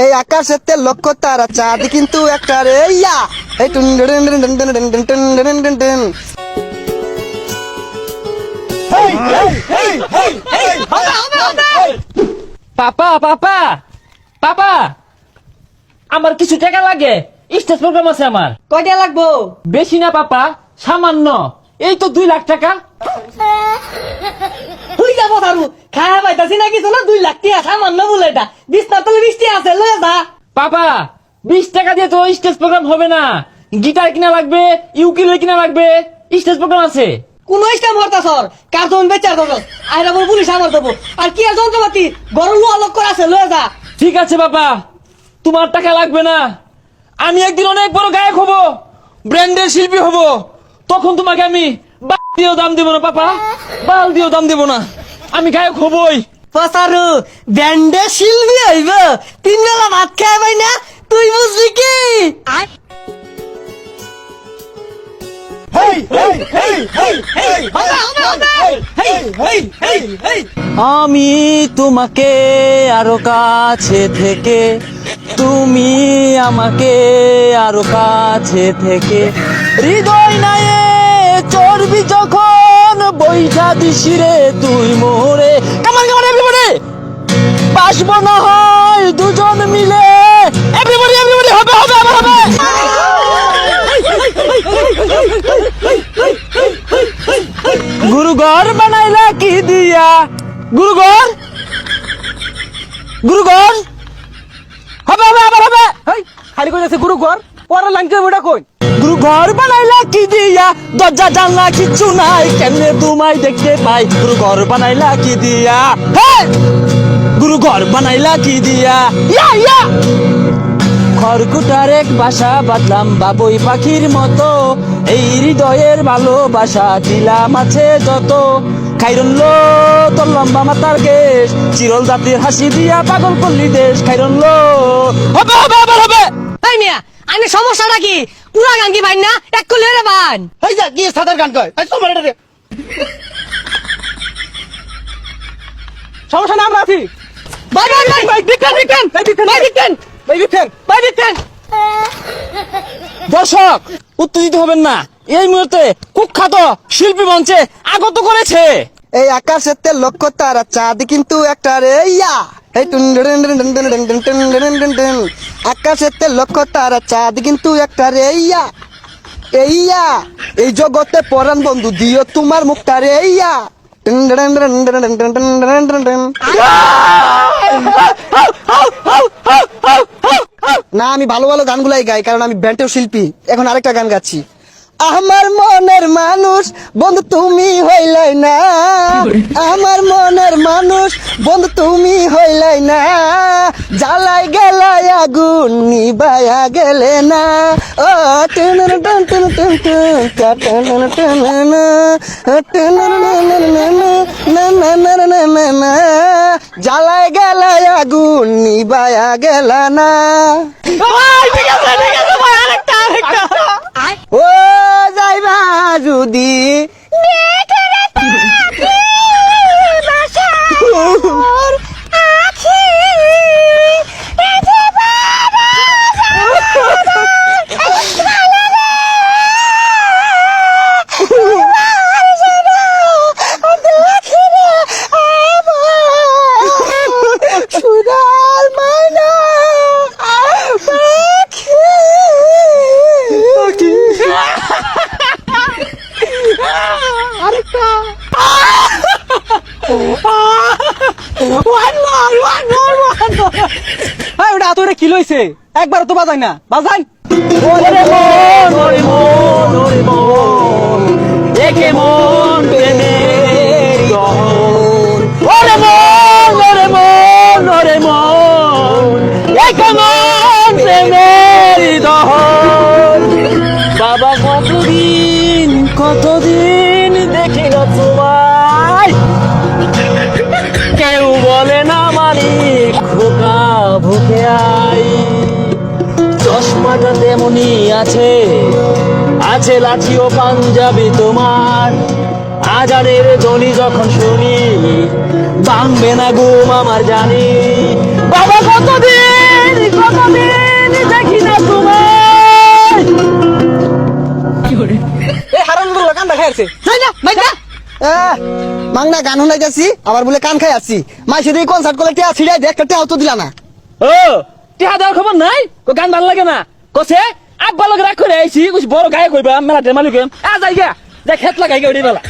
এই আকাশেতে লক্ষ্য তারা চাঁদ কিন্তু একটা রে ইয়া এই টুন। পাপা পাপা পাপা আমার কিছু টাকা লাগে স্টেজ প্রোগ্রাম আছে আমার কয়টা লাগবো বেশি না পাপা সামান্য এই তো দুই লাখ টাকা তুই যাব তারু খায়া পাইতাছি না কিছু না দুই লাখ টিয়া সামান্য বলে এটা। তলে বৃষ্টি আছে লয়ে যা। পাপা বিশ টাকা দিয়ে তো স্টেজ প্রোগ্রাম হবে না। গিটার কিনা লাগবে ইউকিলে কিনা লাগবে স্টেজ প্রোগ্রাম আছে। কোন ইসলাম হরতা সর কার্টুন বেচার দেবো আইরা বল পুলিশ আমার দেবো। আর কি আর যন্ত্রপাতি? গরম লোয়া লোক করে আছে লয়ে যা। ঠিক আছে বাবা তোমার টাকা লাগবে না। আমি একদিন অনেক বড় গায়ক হব ব্র্যান্ডের শিল্পী হব। তখন তোমাকে আমি বাল দিয়েও দাম দেবো না পাপা। বাল দিয়েও দাম দেবো না। আমি গায়ক হবই। পসারু ব্যান্ডে শিল্পী হইব। তিন বেলা ভাত খাই পাই না তুই বুঝলি কি? আমি তোমাকে আরও কাছে থেকে তুমি আমাকে আরও কাছে থেকে হৃদয় নায়ে চর্বি যখন দিছি রে তুই মোরে। কামান কামান এভরিবডি বাসবো না হয় দুজন মিলে। এভরিবডি এভরিবডি হবে হবে আবার হবে! গুরুঘর বানাইলা কি দিয়া? গুরু ঘর গুরুঘর গুরুঘর হবে হবে, আবার হবে। খালি কই আছে গুরু ঘর পরে লাইন কে ওটা কই? গুরু ঘর বানাইলা কি দিয়া, দরজা জানলা কিচ্ছু নাই, কেমনে তোমায় দেখতে পাই? গুরু ঘর বানাইলা কি দিয়া। গুরু ঘর বানাইলা কি দিয়া। ইয়া ইয়া! খড়কুটার এক বাসা বাঁধলাম বাবুই পাখির মতো। এই হৃদয়ের ভালোবাসা দিলাম আছে যত। খাইরন লো, তোর লম্বা মাতার কেশ চিরল জাতির হাসি দিয়া পাগল করলি দেশ। খাইরন লো। হবে হবে, আবার হবে। এই মিয়া আমি সমস্যাটা কি? পুরা গান কি ভাই না? এক রে বান এই যা কি সাদার গান কয়? এই তোমার দে। সমস্যা না আমরা আছি। ভাই ভাই ভাই ভাই বিজ্ঞান বিজ্ঞান ভাই বিজ্ঞান ভাই বিজ্ঞান ভাই বিজ্ঞান ভাই বিজ্ঞান দর্শক উত্তেজিত হবেন না। এই মুহূর্তে কুখ্যাত শিল্পী মঞ্চে আগত করেছে। এই আকাশেতে লক্ষ্য তারা চাঁদ কিন্তু একটা রে ইয়া। এই আকাশেতে লক্ষ তারা চাঁদ কিন্তু একটা রে ইয়া এইয়া এই জগতে পরাণ বন্ধু দিও তোমার মুখটা রে ইয়া না আমি ভালো ভালো গানগুলাই গাই কারণ আমি ব্যান্ডেও শিল্পী এখন আরেকটা গান গাচ্ছি আমার মনের মানুষ, বন্ধু তুমি হইলাই না। আমার মনের মানুষ, বন্ধু তুমি হইলাই না। জ্বালাই গেলাই আগুন নিবায়া গেলে না। ও টুন টুন টুন টুন টুন টুন টুন টুন জ্বালাই গেলাই আগুন নিবায়া গেল না। ভাই ওটা আতরে কি লইছে? একবার তো বাজাই না। বাজাই ওরে মন ওরে মন ওরে মন একে মন প্রেমের চোখে আই। চশমাটা তেমনি আছে। আছে লাঠি ও পাঞ্জাবি তোমার। আজানের ধ্বনি যখন শুনি ভাঙবে না ঘুম আমার জানি। বাবা কতদিন কতদিন দেখি না তোমার কান মাংনা গান শুনাই যাচ্ছি আবার বলে কান খাই আসছি মাই সেদিকে কনসার্ট করে টিয়া ছিড়াই দেখ টিয়া দিলা না। ও, টিহা দেওয়ার খবর নাই? কো গান ভালো লাগে না। কসে আব্বা লগে রাগ করে আইছি বড় গায়ে কইবা মেলা ডেমালি কইম আ, যাই গা যা খেত লাগাই গা বেলা